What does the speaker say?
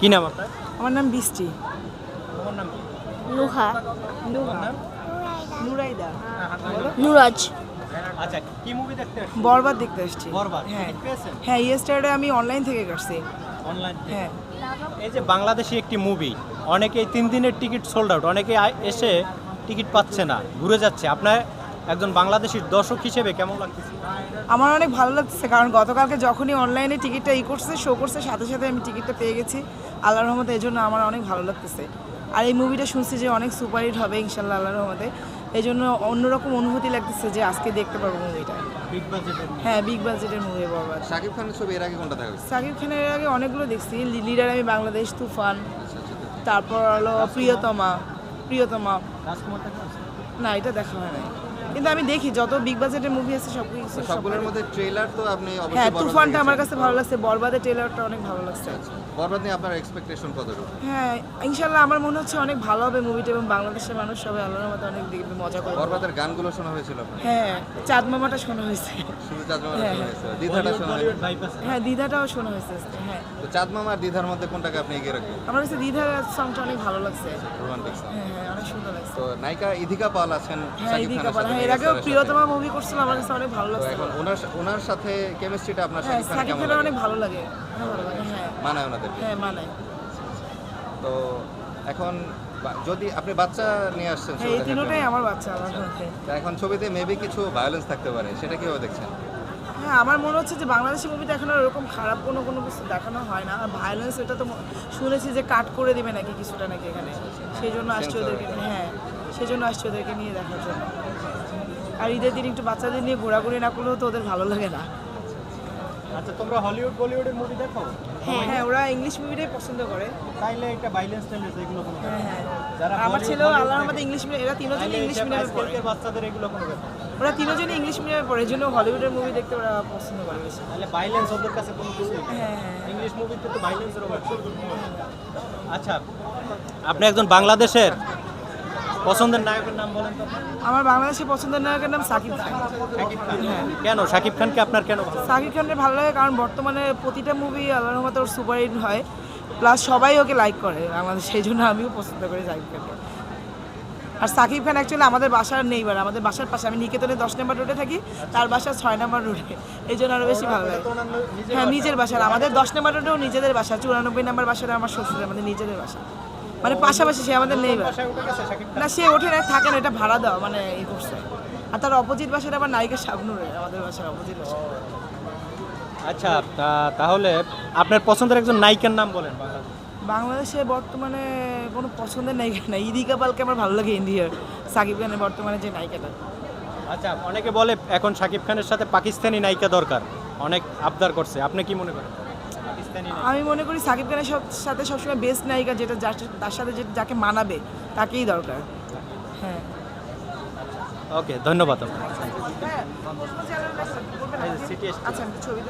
কি নাম আপনার? আমার নাম বৃষ্টি। তোমার নাম কি? নুহা তোমার নাম? নুরাইদা। নুরাজ। আচ্ছা কি মুভি দেখতে আসছেন? বরবাদ দেখতে এসেছি বরবাদ হ্যাঁ। হ্যাঁ ইয়েস্টারডে আমি অনলাইন থেকে কাটছি। অনলাইন হ্যাঁ। এই যে বাংলাদেশি একটি মুভি অনেকেই তিন দিনের টিকিট সোল্ড আউট অনেকে এসে টিকিট পাচ্ছে না ঘুরে যাচ্ছে। আপনার একজন বাংলাদেশির দর্শক হিসেবে কেমন লাগতেছে? আমার অনেক ভালো লাগছে কারণ গতকালকে যখনই অনলাইনে টিকিটটা ই করছে শো করছে সাথে সাথে আমি টিকিটটা পেয়ে গেছি। আল্লাহর রহমতে এই জন্য আমার অনেক ভালো লাগতেছে। আর এই মুভিটা শুনছি যে অনেক সুপারহিট হবে ইনশাল্লাহ আল্লাহর রহমতে। এই জন্য অন্যরকম অনুভূতি লাগতেছে যে আজকে দেখতে পারব মুভিটা বিগ বাজেটের হ্যাঁ বিগ বাজেটের মুভি বাবা শাকিব খানের ছবি এর আগে কোনটা দেখা হয়েছে? সাকিব খানের এর আগে অনেকগুলো দেখছি। লিডার আমি বাংলাদেশ তুফান। আচ্ছা, আচ্ছা, আচ্ছা। তারপর হলো প্রিয়তমা। প্রিয়তমা। রাজকুমার না এটা দেখা হয় নাই। কিন্তু আমি দেখি যত বিগ বাজেটের মুভি আছে সব কিছু সবগুলোর মধ্যে ট্রেলার তো আপনি হ্যাঁ অবশ্যই বরবাদ তুফানটা আমার কাছে ভালো লাগছে বরবাদের ট্রেলারটা অনেক ভালো লাগছে। বরবাদ নিয়ে আপনার এক্সপেকটেশন কতটুকু হ্যাঁ ইনশাল্লাহ আমার মনে হচ্ছে অনেক ভালো হবে মুভিটা এবং বাংলাদেশের মানুষ সবাই আল্লাহর মতো অনেক দেখবে মজা করবে। বরবাদের গানগুলো শোনা হয়েছিল হ্যাঁ চাঁদ মামাটা শোনা হয়েছে। শুধু চাঁদ মামার হ্যাঁ, শোনা হ্যাঁ। হয়েছে দ্বিধাটা শোনা আছে। হ্যাঁ দ্বিধাটাও শোনা হয়েছে হ্যাঁ। তো চাঁদ মামা আর দ্বিধার মধ্যে কোনটাকে আপনি এগিয়ে রাখবেন? আমার কাছে দ্বিধার সংটা অনেক ভালো লাগছে। রোমান্টিক হ্যাঁ হ্যাঁ অনেক সুন্দর লাগছে। তো নায়িকা ইধিকা পাল আছেন হ্যাঁ ইদিকা পাল হ্যাঁ এর আগেও প্রিয়তমা মুভি করছিল আমার কাছে অনেক ভালো লাগছে এখন ওনার ওনার সাথে কেমিস্ট্রিটা আপনার সাথে শাকিব সাকিব খানের অনেক ভালো লাগে। লাগে হ্যাঁ। মানায় ওনাদের হ্যাঁ মানায়। তো এখন যদি আপনি বাচ্চা নিয়ে আসছেন হ্যাঁ এই তিনটাই আমার বাচ্চা আমার এখন ছবিতে মেবি কিছু ভায়োলেন্স থাকতে পারে সেটা কীভাবে দেখছেন? হ্যাঁ আমার মনে হচ্ছে যে বাংলাদেশি মুভিতে এখন আর ওরকম খারাপ কোনো কোনো কিছু দেখানো হয় না। আর ভায়োলেন্স এটা তো শুনেছি যে কাট করে দেবে নাকি কিছুটা নাকি এখানে। সেই জন্য আসছে ওদেরকে হ্যাঁ সেই জন্য আসছে ওদেরকে নিয়ে দেখার জন্য। আর ঈদের দিন একটু বাচ্চাদের নিয়ে ঘোরাঘুরি না করলেও তো ওদের ভালো লাগে না। আচ্ছা তোমরা হলিউড বলিউডের মুভি দেখো? হ্যাঁ হ্যাঁ ওরা ইংলিশ মুভিটাই পছন্দ করে। তাইলে এটা ভাইলেন্স টাইলেন্স এগুলো কোনো হ্যাঁ হ্যাঁ। যারা আমার ছেলে আল্লাহর দেখে, ইংলিশ মিডিয়াম এরা তিনজনই তাইলে ইংলিশ মিডিয়ামে পড়ে বাচ্চাদের এগুলো কোনো। ওরা তিনজনই ইংলিশ মিডিয়ামে পড়ে জন্য হলিউডের মুভি দেখতে ওরা পছন্দ করে বেশি। তাহলে ভাইলেন্স ওদের কাছে কোনো কিছুই না। হ্যাঁ হ্যাঁ ইংলিশ মুভিতে তো ভাইলেন্সের অভাব। আচ্ছা আপনি একজন বাংলাদেশের? পছন্দের নায়কের নাম বলেন তো আমার বাংলাদেশে পছন্দের নায়কের নাম সাকিব খান। শাকিব খান কেন? শাকিব খানকে আপনার কেন সাকিব খানের ভালো লাগে কারণ বর্তমানে প্রতিটা মুভি আল্লাহ রহমতে ওর সুপারহিট হয়। প্লাস সবাই ওকে লাইক করে আমাদের সেই জন্য আমিও পছন্দ করি সাকিব খানকে। আর সাকিব খান অ্যাকচুয়ালি আমাদের বাসার নেইবার আমাদের বাসার পাশে। আমি নিকেতনে দশ নম্বর রোডে থাকি তার বাসা ছয় নম্বর রোডে এই জন্য আরও বেশি ভালো লাগে। হ্যাঁ নিজের বাসার। আমাদের দশ নম্বর রোডেও নিজেদের বাসা চুরানব্বই নম্বর বাসাটা আমার শ্বশুর আমাদের নিজেদের বাসা। মানে পাশাপাশি সে আমাদের নেই বাসায়? না সে ওঠে না থাকে না এটা ভাড়া দেওয়া মানে ই করছে। আর তার অপোজিট বাসাটা আবার নায়িকা শাবনুরে আমাদের বাসার অপোজিট বাসা। আচ্ছা তাহলে আপনার পছন্দের একজন নায়িকার নাম বলেন বাংলাদেশে। বর্তমানে কোনো পছন্দের নায়িকা নাই। ইদিকা পালকে আমার ভালো লাগে ইন্ডিয়ার। সাকিব খানের বর্তমানে যে নায়িকাটা। আচ্ছা অনেকে বলে এখন শাকিব খানের সাথে পাকিস্তানি নায়িকা দরকার। অনেক আবদার করছে। আপনি কি মনে করেন। আমি মনে করি সাকিব খানের সাথে সবসময় বেস্ট নায়িকা যেটা তার সাথে যেটা যাকে মানাবে তাকেই দরকার। হ্যাঁ। ওকে ধন্যবাদ আপনাকে। এই যে সিটি আচ্ছা ছবি।